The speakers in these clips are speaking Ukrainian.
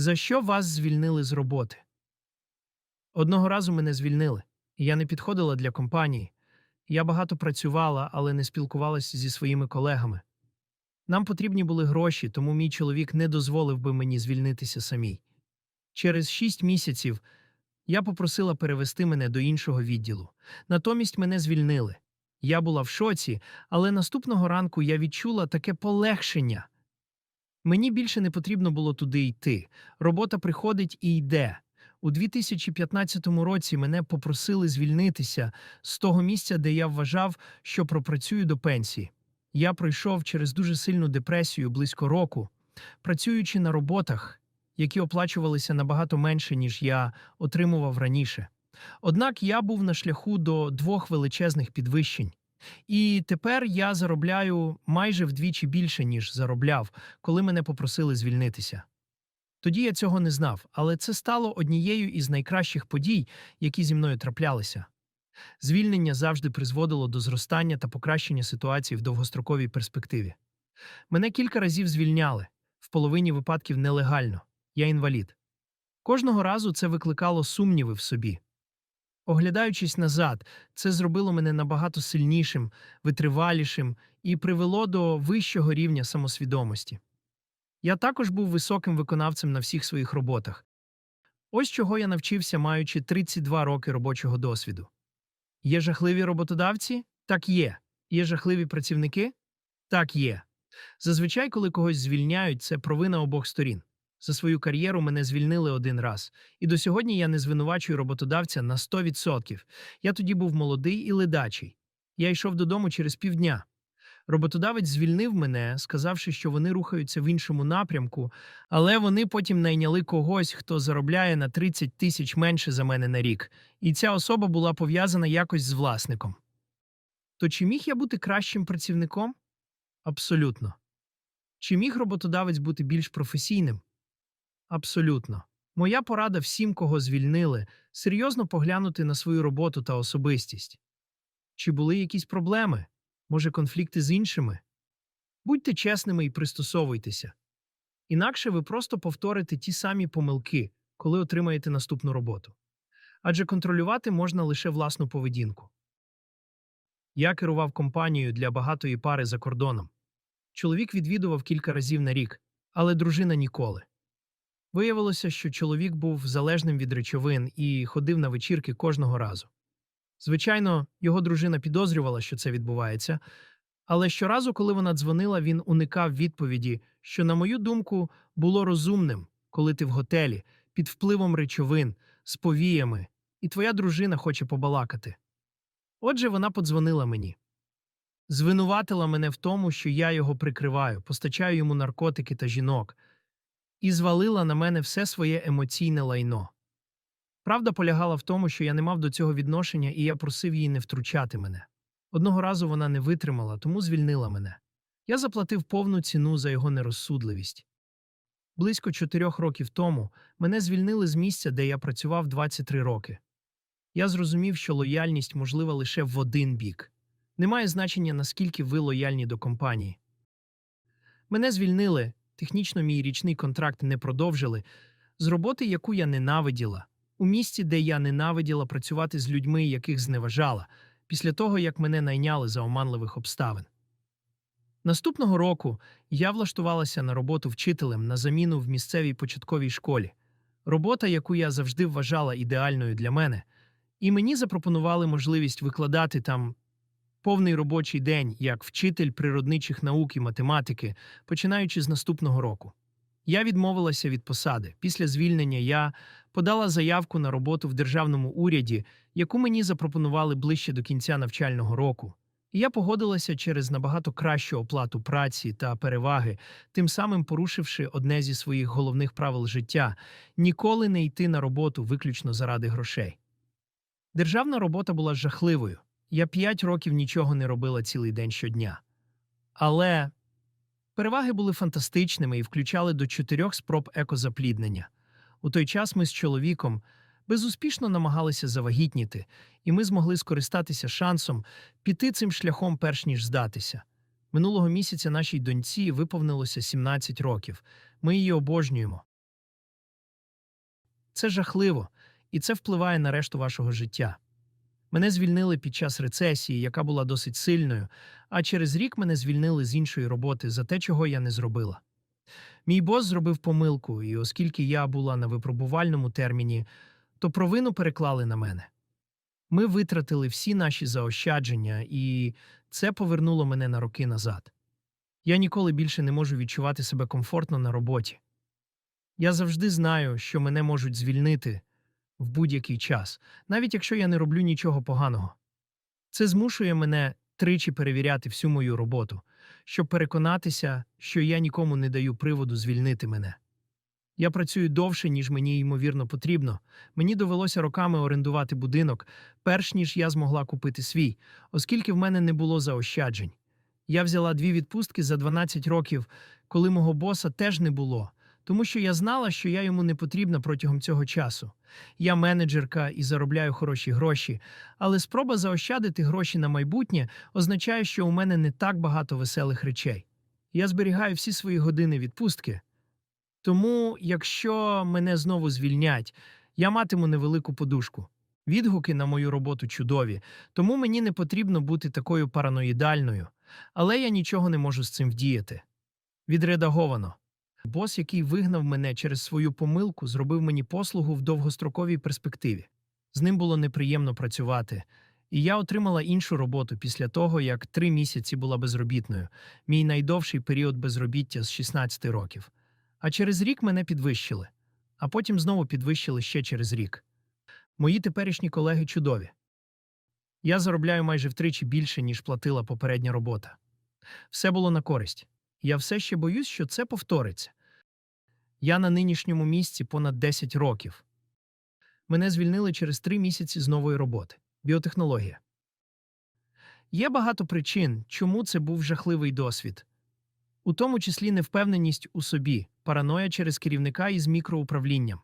За що вас звільнили з роботи? Одного разу мене звільнили, я не підходила для компанії. Я багато працювала, але не спілкувалася зі своїми колегами. Нам потрібні були гроші, тому мій чоловік не дозволив би мені звільнитися самій. Через шість місяців я попросила перевести мене до іншого відділу. Натомість мене звільнили. Я була в шоці, але наступного ранку я відчула таке полегшення. Мені більше не потрібно було туди йти. Робота приходить і йде. У 2015 році мене попросили звільнитися з того місця, де я вважав, що пропрацюю до пенсії. Я пройшов через дуже сильну депресію близько року, працюючи на роботах, які оплачувалися набагато менше, ніж я отримував раніше. Однак я був на шляху до двох величезних підвищень. І тепер я заробляю майже вдвічі більше, ніж заробляв, коли мене попросили звільнитися. Тоді я цього не знав, але це стало однією із найкращих подій, які зі мною траплялися. Звільнення завжди призводило до зростання та покращення ситуації в довгостроковій перспективі. Мене кілька разів звільняли, в половині випадків нелегально, я інвалід. Кожного разу це викликало сумніви в собі. Оглядаючись назад, це зробило мене набагато сильнішим, витривалішим і привело до вищого рівня самосвідомості. Я також був високим виконавцем на всіх своїх роботах. Ось чого я навчився, маючи 32 роки робочого досвіду. Є жахливі роботодавці? Так є. Є жахливі працівники? Так є. Зазвичай, коли когось звільняють, це провина обох сторін. За свою кар'єру мене звільнили один раз, і до сьогодні я не звинувачую роботодавця на 100%. Я тоді був молодий і ледачий. Я йшов додому через півдня. Роботодавець звільнив мене, сказавши, що вони рухаються в іншому напрямку, але вони потім найняли когось, хто заробляє на 30 тисяч менше за мене на рік, і ця особа була пов'язана якось з власником. То чи міг я бути кращим працівником? Абсолютно. Чи міг роботодавець бути більш професійним? Абсолютно. Моя порада всім, кого звільнили, серйозно поглянути на свою роботу та особистість. Чи були якісь проблеми? Може, конфлікти з іншими? Будьте чесними і пристосовуйтеся. Інакше ви просто повторите ті самі помилки, коли отримаєте наступну роботу. Адже контролювати можна лише власну поведінку. Я керував компанією для багатої пари за кордоном. Чоловік відвідував кілька разів на рік, але дружина ніколи. Виявилося, що чоловік був залежним від речовин і ходив на вечірки кожного разу. Звичайно, його дружина підозрювала, що це відбувається, але щоразу, коли вона дзвонила, він уникав відповіді, що, на мою думку, було розумним, коли ти в готелі, під впливом речовин, з повіями, і твоя дружина хоче побалакати. Отже, вона подзвонила мені. Звинуватила мене в тому, що я його прикриваю, постачаю йому наркотики та жінок, і звалила на мене все своє емоційне лайно. Правда полягала в тому, що я не мав до цього відношення, і я просив її не втручати мене. Одного разу вона не витримала, тому звільнила мене. Я заплатив повну ціну за його нерозсудливість. Близько чотирьох років тому мене звільнили з місця, де я працював 23 роки. Я зрозумів, що лояльність можлива лише в один бік. Немає значення, наскільки ви лояльні до компанії. Мене звільнили, технічно мій річний контракт не продовжили, з роботи, яку я ненавиділа, у місті, де я ненавиділа працювати з людьми, яких зневажала, після того, як мене найняли за оманливих обставин. Наступного року я влаштувалася на роботу вчителем на заміну в місцевій початковій школі, робота, яку я завжди вважала ідеальною для мене, і мені запропонували можливість викладати там повний робочий день як вчитель природничих наук і математики, починаючи з наступного року. Я відмовилася від посади. Після звільнення я подала заявку на роботу в державному уряді, яку мені запропонували ближче до кінця навчального року. І я погодилася через набагато кращу оплату праці та переваги, тим самим порушивши одне зі своїх головних правил життя ніколи не йти на роботу виключно заради грошей. Державна робота була жахливою. Я п'ять років нічого не робила цілий день щодня. Але переваги були фантастичними і включали до чотирьох спроб екозапліднення. У той час ми з чоловіком безуспішно намагалися завагітніти, і ми змогли скористатися шансом піти цим шляхом, перш ніж здатися. Минулого місяця нашій доньці виповнилося 17 років. Ми її обожнюємо. Це жахливо, і це впливає на решту вашого життя. Мене звільнили під час рецесії, яка була досить сильною, а через рік мене звільнили з іншої роботи за те, чого я не зробила. Мій бос зробив помилку, і оскільки я була на випробувальному терміні, то провину переклали на мене. Ми витратили всі наші заощадження, і це повернуло мене на роки назад. Я ніколи більше не можу відчувати себе комфортно на роботі. Я завжди знаю, що мене можуть звільнити в будь-який час, навіть якщо я не роблю нічого поганого. Це змушує мене тричі перевіряти всю мою роботу, щоб переконатися, що я нікому не даю приводу звільнити мене. Я працюю довше, ніж мені ймовірно потрібно. Мені довелося роками орендувати будинок, перш ніж я змогла купити свій, оскільки в мене не було заощаджень. Я взяла дві відпустки за 12 років, коли мого боса теж не було, тому що я знала, що я йому не потрібна протягом цього часу. Я менеджерка і заробляю хороші гроші, але спроба заощадити гроші на майбутнє означає, що у мене не так багато веселих речей. Я зберігаю всі свої години відпустки. Тому, якщо мене знову звільнять, я матиму невелику подушку. Відгуки на мою роботу чудові, тому мені не потрібно бути такою параноїдальною, але я нічого не можу з цим вдіяти. Відредаговано. Бос, який вигнав мене через свою помилку, зробив мені послугу в довгостроковій перспективі. З ним було неприємно працювати, і я отримала іншу роботу після того, як три місяці була безробітною, мій найдовший період безробіття з 16 років. А через рік мене підвищили, а потім знову підвищили ще через рік. Мої теперішні колеги чудові. Я заробляю майже втричі більше, ніж платила попередня робота. Все було на користь. Я все ще боюсь, що це повториться. Я на нинішньому місці понад 10 років. Мене звільнили через три місяці з нової роботи біотехнологія. Є багато причин, чому це був жахливий досвід, у тому числі невпевненість у собі, параноя через керівника із мікроуправлінням.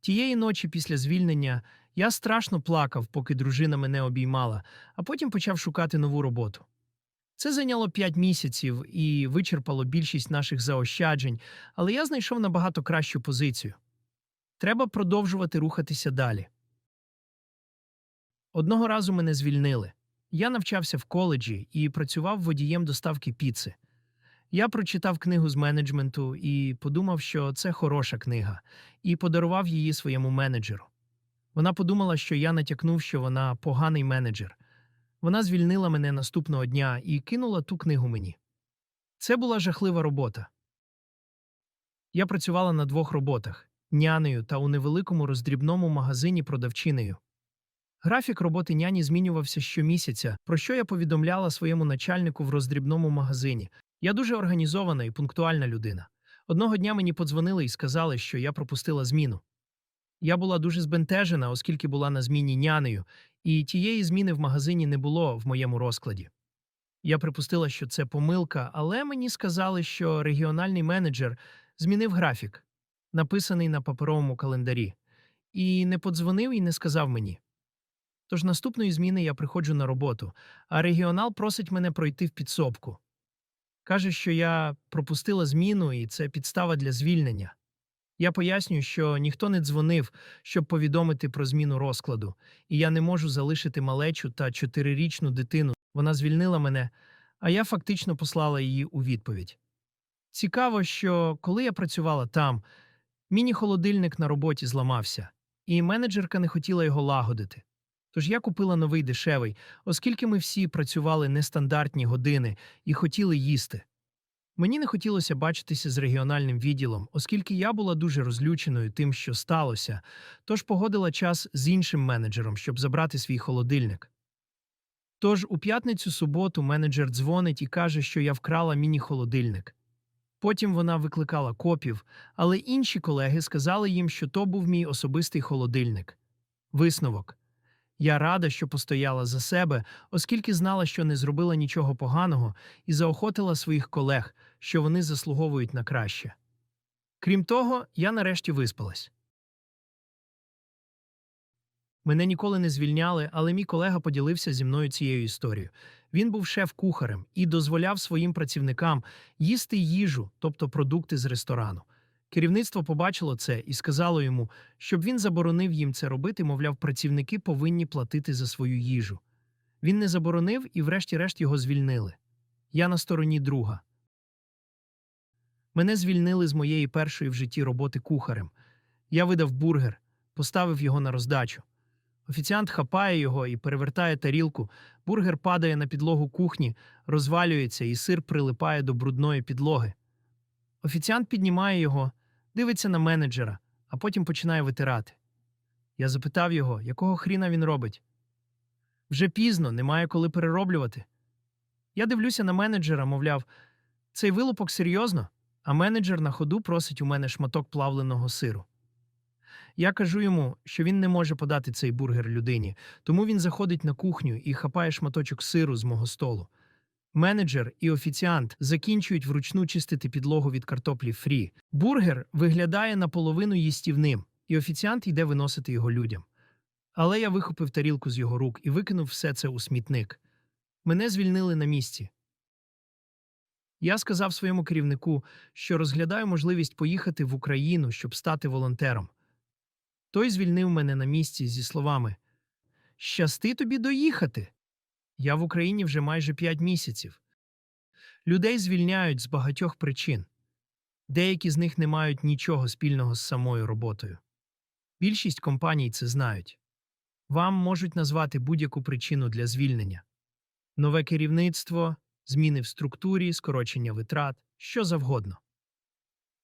Тієї ночі після звільнення я страшно плакав, поки дружина мене обіймала, а потім почав шукати нову роботу. Це зайняло п'ять місяців і вичерпало більшість наших заощаджень, але я знайшов набагато кращу позицію. Треба продовжувати рухатися далі. Одного разу мене звільнили. Я навчався в коледжі і працював водієм доставки піци. Я прочитав книгу з менеджменту і подумав, що це хороша книга, і подарував її своєму менеджеру. Вона подумала, що я натякнув, що вона поганий менеджер. Вона звільнила мене наступного дня і кинула ту книгу мені. Це була жахлива робота. Я працювала на двох роботах нянею та у невеликому роздрібному магазині продавчинею. Графік роботи няні змінювався щомісяця, про що я повідомляла своєму начальнику в роздрібному магазині. Я дуже організована і пунктуальна людина. Одного дня мені подзвонили і сказали, що я пропустила зміну. Я була дуже збентежена, оскільки була на зміні нянею, і тієї зміни в магазині не було в моєму розкладі. Я припустила, що це помилка, але мені сказали, що регіональний менеджер змінив графік, написаний на паперовому календарі, і не подзвонив і не сказав мені. Тож наступної зміни я приходжу на роботу, а регіонал просить мене пройти в підсобку. Каже, що я пропустила зміну, і це підстава для звільнення. Я пояснюю, що ніхто не дзвонив, щоб повідомити про зміну розкладу, і я не можу залишити малечу та чотирирічну дитину. Вона звільнила мене, а я фактично послала її у відповідь. Цікаво, що коли я працювала там, міні-холодильник на роботі зламався, і менеджерка не хотіла його лагодити. Тож я купила новий дешевий, оскільки ми всі працювали нестандартні години і хотіли їсти. Мені не хотілося бачитися з регіональним відділом, оскільки я була дуже розлюченою тим, що сталося, тож погодила час з іншим менеджером, щоб забрати свій холодильник. Тож у п'ятницю суботу менеджер дзвонить і каже, що я вкрала міні-холодильник. Потім вона викликала копів, але інші колеги сказали їм, що то був мій особистий холодильник. Висновок. Я рада, що постояла за себе, оскільки знала, що не зробила нічого поганого, і заохотила своїх колег, що вони заслуговують на краще. Крім того, я нарешті виспалась. Мене ніколи не звільняли, але мій колега поділився зі мною цією історією. Він був шеф-кухарем і дозволяв своїм працівникам їсти їжу, тобто продукти з ресторану. Керівництво побачило це і сказало йому, щоб він заборонив їм це робити, мовляв, працівники повинні платити за свою їжу. Він не заборонив і, врешті-решт, його звільнили. Я на стороні друга. Мене звільнили з моєї першої в житті роботи кухарем. Я видав бургер, поставив його на роздачу. Офіціант хапає його і перевертає тарілку. Бургер падає на підлогу кухні, розвалюється, і сир прилипає до брудної підлоги. Офіціант піднімає його, дивиться на менеджера, а потім починає витирати. Я запитав його, якого хріна він робить. Вже пізно, немає коли перероблювати. Я дивлюся на менеджера, мовляв, цей вилупок серйозно, а менеджер на ходу просить у мене шматок плавленого сиру. Я кажу йому, що він не може подати цей бургер людині, тому він заходить на кухню і хапає шматочок сиру з мого столу. Менеджер і офіціант закінчують вручну чистити підлогу від картоплі фрі. Бургер виглядає наполовину їстівним, і офіціант йде виносити його людям. Але я вихопив тарілку з його рук і викинув все це у смітник. Мене звільнили на місці. Я сказав своєму керівнику, що розглядаю можливість поїхати в Україну, щоб стати волонтером. Той звільнив мене на місці зі словами Щасти тобі доїхати. Я в Україні вже майже п'ять місяців. Людей звільняють з багатьох причин. Деякі з них не мають нічого спільного з самою роботою. Більшість компаній це знають. Вам можуть назвати будь-яку причину для звільнення нове керівництво, зміни в структурі, скорочення витрат, що завгодно.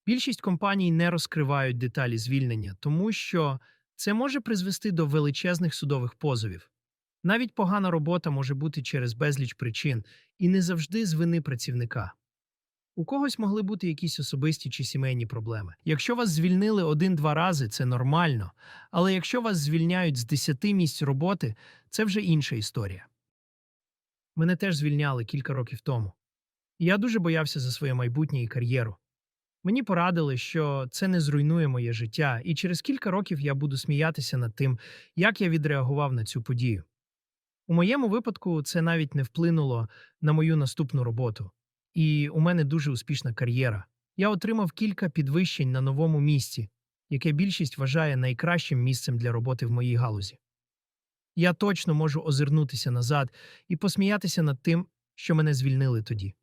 Більшість компаній не розкривають деталі звільнення, тому що це може призвести до величезних судових позовів. Навіть погана робота може бути через безліч причин і не завжди з вини працівника. У когось могли бути якісь особисті чи сімейні проблеми. Якщо вас звільнили один-два рази, це нормально, але якщо вас звільняють з 10 місць роботи, це вже інша історія. Мене теж звільняли кілька років тому. І я дуже боявся за своє майбутнє і кар'єру. Мені порадили, що це не зруйнує моє життя, і через кілька років я буду сміятися над тим, як я відреагував на цю подію. У моєму випадку це навіть не вплинуло на мою наступну роботу, і у мене дуже успішна кар'єра. Я отримав кілька підвищень на новому місці, яке більшість вважає найкращим місцем для роботи в моїй галузі. Я точно можу озирнутися назад і посміятися над тим, що мене звільнили тоді.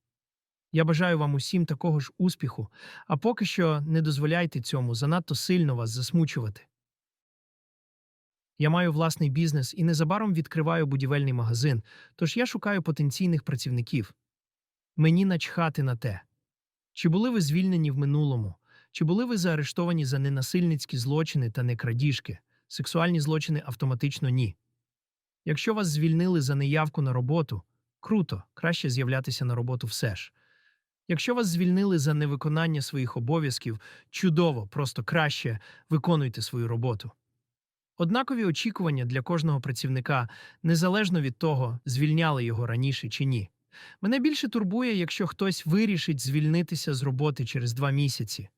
Я бажаю вам усім такого ж успіху, а поки що не дозволяйте цьому занадто сильно вас засмучувати. Я маю власний бізнес і незабаром відкриваю будівельний магазин, тож я шукаю потенційних працівників. Мені начхати на те. Чи були ви звільнені в минулому, чи були ви заарештовані за ненасильницькі злочини та не крадіжки, сексуальні злочини автоматично ні. Якщо вас звільнили за неявку на роботу, круто, краще з'являтися на роботу все ж. Якщо вас звільнили за невиконання своїх обов'язків, чудово, просто краще виконуйте свою роботу. Однакові очікування для кожного працівника незалежно від того, звільняли його раніше чи ні. Мене більше турбує, якщо хтось вирішить звільнитися з роботи через два місяці.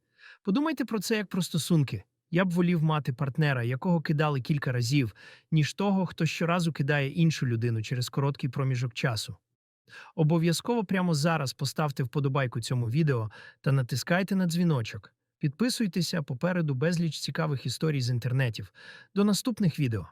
Подумайте про це як про стосунки. Я б волів мати партнера, якого кидали кілька разів, ніж того, хто щоразу кидає іншу людину через короткий проміжок часу. Обов'язково прямо зараз поставте вподобайку цьому відео та натискайте на дзвіночок. Підписуйтеся попереду безліч цікавих історій з інтернетів. До наступних відео.